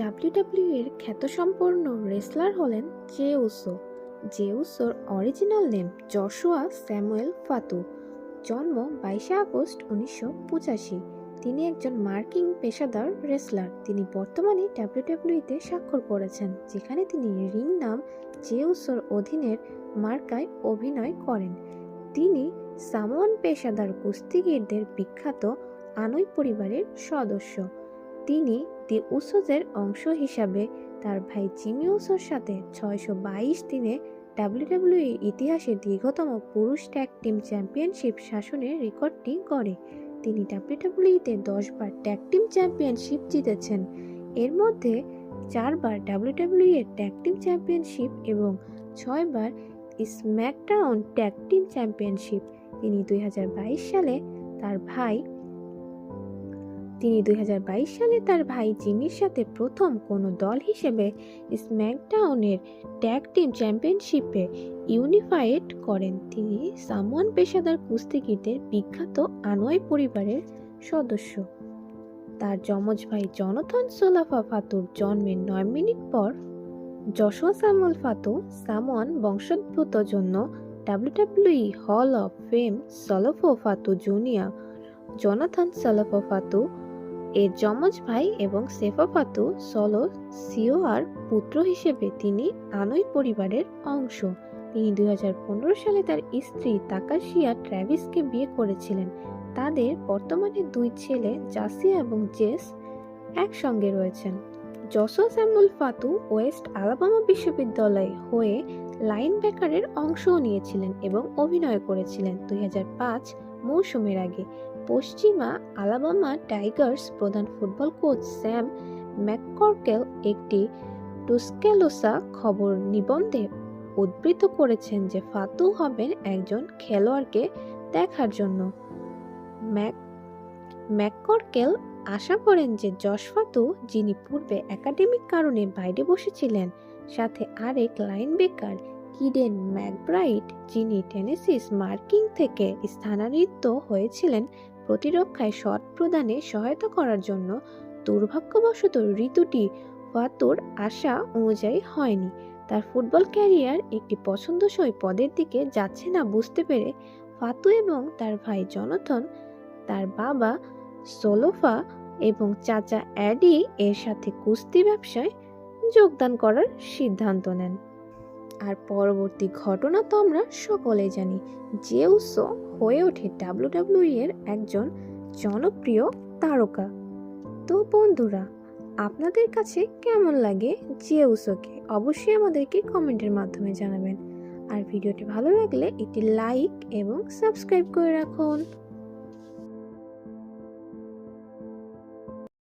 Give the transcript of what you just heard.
WWE এর খ্যাতসম্পন্ন wrestler হলেন Jey Uso. Jey উসোর original name Joshua Samuel Fatu. জন্ম বাইশে আগস্ট উনিশশো পঁচাশি। তিনি একজন মার্কিং পেশাদার রেসলার। তিনি বর্তমানে ডাব্লিউডাব্লিউতে স্বাক্ষর করেছেন, যেখানে তিনি রিং নাম জে উসোর অধীনের মার্কায় অভিনয় করেন। তিনি সামোয়ান পেশাদার কুস্তিগীরদের বিখ্যাত আনই পরিবারের সদস্য। তিনি দি উসোজের অংশ হিসাবে তার ভাই জিমি উসোর সাথে ছয়শো বাইশ দিনে ডাব্লিউডাব্লিউই ইতিহাসের দীর্ঘতম পুরুষ ট্যাগ টিম চ্যাম্পিয়নশিপ শাসনের রেকর্ডটি গড়ে। তিনি ডাব্লিউডাব্লিউইতে দশবার ট্যাগ টিম চ্যাম্পিয়নশিপ জিতেছেন। এর মধ্যে চারবার ডাব্লিউডাব্লিউ এর ট্যাগ টিম চ্যাম্পিয়নশিপ এবং ছয়বার স্ম্যাকডাউন ট্যাগ টিম চ্যাম্পিয়নশিপ তিনি দুই হাজার বাইশ সালে তার ভাই তিনি দুই হাজার বাইশ সালে তার ভাই জিমির সাথে প্রথম কোনো দল হিসেবে স্ম্যাকডাউনের ট্যাগ টিম চ্যাম্পিয়নশিপে ইউনিফাইড করেন। তিনি সামওয়ান পেশাদার কুস্তিগীরদের বিখ্যাত আনোয়াই পরিবারের সদস্য। তার যমজ ভাই জনথন সোলাফা ফাতুর জন্মের নয় মিনিট পর যশোয়া সামল ফাতু সামওয়ান বংশোদ্ভূত জন্য ডাব্লিউডাব্লিউই হল of fame Solofa Fatu junior. Jonathan Solofa Fatu এর যমজ ভাই এবং সেফা ফাতু সলো সিওয়ার পুত্র হিসেবে তিনি আনই পরিবারের অংশ। তিনি দু হাজার পনেরো সালে তার স্ত্রী তাকাশিয়া ট্র্যাভিসকে বিয়ে করেছিলেন। তাদের বর্তমানে দুই ছেলে জাসিয়া এবং জেস একসঙ্গে রয়েছেন। Joshua Samuel Fatu West Alabama বিশ্ববিদ্যালয় হয়ে লাইন ব্যাকারের অংশও নিয়েছিলেন এবং অভিনয় করেছিলেন। দুই হাজার পাঁচ মৌসুমের আগে। পশ্চিমা আলাবামা টাইগার্স প্রধান ফুটবল কোচ স্যাম ম্যাককর্কেল একটি টুস্কেলোসা খবর নিবন্ধে উদ্ধৃত করেছেন যে ফাতু হবেন একজন খেলোয়াড়কে দেখার জন্য। ম্যাক, ম্যাককর্কেল আশা করেন যে যশ ফাতু যিনি পূর্বে একাডেমিক কারণে বাইরে বসেছিলেন, সাথে আরেক লাইন বেকার কিডেন ম্যাকব্রাইট, যিনি টেনেসিস মার্কিং থেকে স্থানান্তরিত হয়েছিলেন, প্রতিরক্ষায় শট প্রদানে সহায়তা করার জন্য, দুর্ভাগ্যবশত ঋতুটি ফাতুর আশা অনুযায়ী হয়নি। তার ফুটবল ক্যারিয়ার একটি পছন্দসই পদের দিকে যাচ্ছে না বুঝতে পেরে ফাতু এবং তার ভাই জনথন, তার বাবা সোলোফা এবং চাচা অ্যাডি এর সাথে কুস্তি ব্যবসায় যোগদান করার সিদ্ধান্ত নেন। আর পরবর্তী ঘটনা তো আমরা সকলেই জানি। জেউসো হয়ে ওঠে ডাব্লিউডাব্লিউই এর একজন জনপ্রিয় তারকা। তো বন্ধুরা, আপনাদের কাছে কেমন লাগে যে জেউসোকে? অবশ্যই আমাদেরকে কমেন্টের মাধ্যমে জানাবেন। আর ভিডিওটি ভালো লাগলে একটি লাইক এবং সাবস্ক্রাইব করে রাখুন।